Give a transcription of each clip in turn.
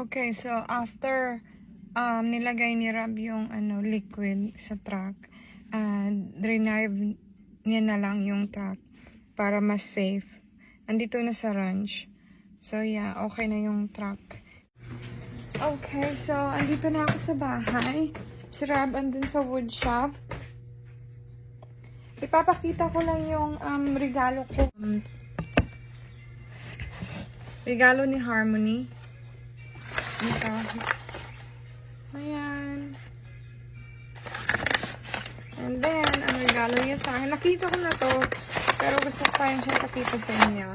Okay, so after um, nilagay ni Rab yung ano, liquid sa truck, uh, drenave niya na lang yung truck para mas safe. Andito na sa ranch. So yeah, okay na yung truck. Okay, so andito na ako sa bahay. Si Rab andun sa wood shop. Ipapakita ko lang yung um, regalo ko. Um, regalo ni Harmony. Ito. Ayan. And then, ang regalo niya sa akin. Nakita ko na to. Pero gusto ko pa rin siya pakita sa inyo.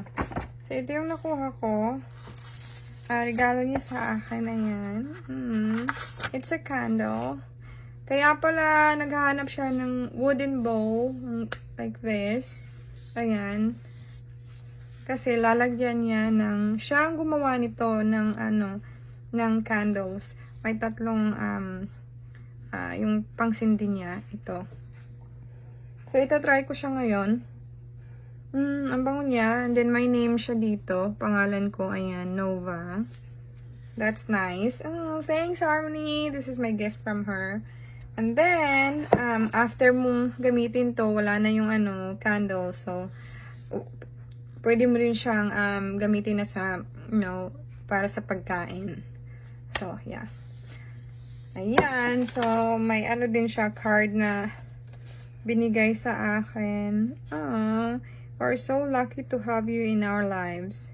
So, ito yung nakuha ko. Ah, regalo niya sa akin. Ayan. Mm. It's a candle. Kaya pala, naghahanap siya ng wooden bowl. Like this. Ayan. Kasi lalagyan niya ng, siya ang gumawa nito ng ano, ng candles. May tatlong, um, ah, yung pangsindi niya, ito. So, ito try ko siya ngayon. Mm, ang bango niya. And then, may name siya dito. Pangalan ko, ayan, Nova. That's nice. Oh, thanks, Harmony. This is my gift from her. And then, um, after mong gamitin to, wala na yung ano, candle. So, pwede mo rin siyang um, gamitin na sa, you know, para sa pagkain. So, yeah. Ayan. So, may ano din siya, card na binigay sa akin. Ah, we're so lucky to have you in our lives.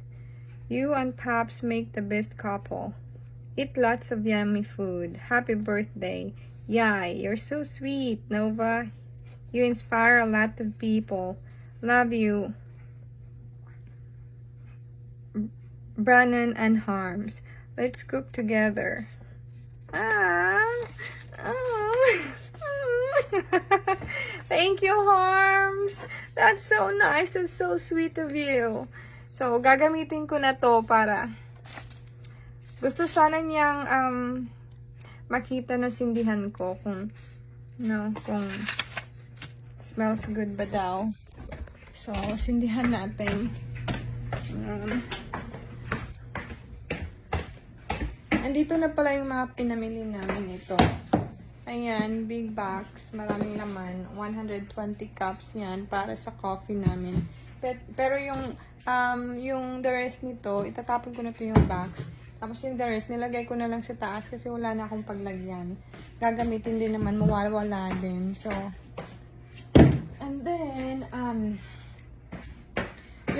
You and Paps make the best couple. Eat lots of yummy food. Happy birthday. Yay, you're so sweet, Nova. You inspire a lot of people. Love you. Brannon and Harms. Let's cook together. Ah. ah. Thank you, Harms. That's so nice and so sweet of you. So, gagamitin ko na to para gusto sana niyang um, makita na sindihan ko kung no, kung smells good ba daw. So, sindihan natin. Um, andito na pala yung mga pinamili namin ito. Ayan, big box, maraming laman, 120 cups yan para sa coffee namin. Pe- Pero yung um, yung the rest nito, itatapon ko na to yung box. Tapos yung the rest, nilagay ko na lang sa taas kasi wala na akong paglagyan. Gagamitin din naman, mawawala din. So, and then, um,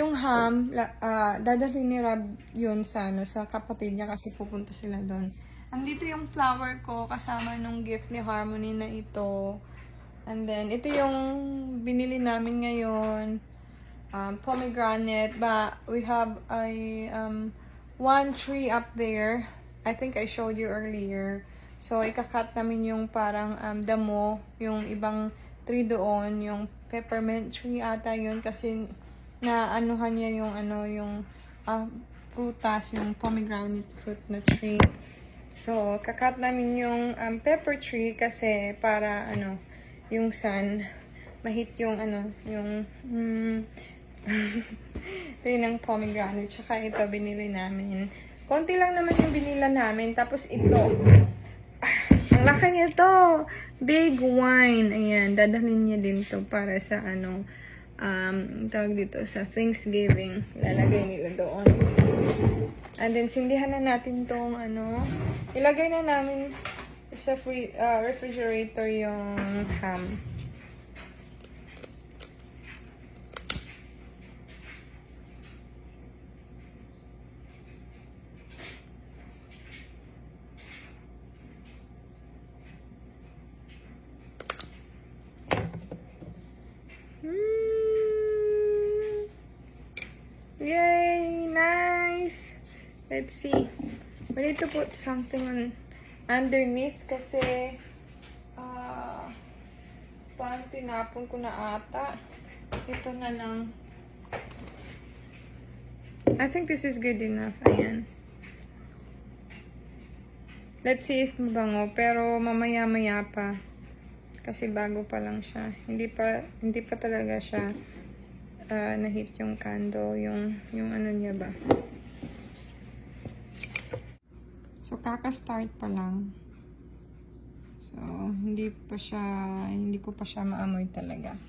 yung ham, la, ah, dadalhin ni Rob yun sa, ano, sa kapatid niya kasi pupunta sila doon. Andito yung flower ko kasama nung gift ni Harmony na ito. And then, ito yung binili namin ngayon. Um, pomegranate. But we have a um, one tree up there. I think I showed you earlier. So, ikakat namin yung parang um, damo, yung ibang tree doon, yung peppermint tree ata yun kasi na anuhan niya yung ano, yung ah, prutas, yung pomegranate fruit na tree. So, kakat namin yung um, pepper tree kasi para ano, yung sun, mahit yung ano, yung hmm, rin ng pomegranate. Tsaka ito, binili namin. Konti lang naman yung binila namin. Tapos ito. Ah, ang laki nito. Big wine. Ayan, dadalhin niya din to para sa ano, um, tawag dito, sa Thanksgiving. Lalagay nila doon. And then, sindihan na natin tong ano, ilagay na namin sa free, uh, refrigerator yung ham. Yay! Nice! Let's see. We need to put something on underneath kasi ah parang tinapon ko na ata. Ito na lang. I think this is good enough. Ayan. Let's see if mabango. Pero mamaya-maya pa. Kasi bago pa lang siya. Hindi pa, hindi pa talaga siya ah, na-hit yung candle. Yung, yung ano niya ba. So, kaka-start pa lang. So, hindi pa siya, hindi ko pa siya maamoy talaga.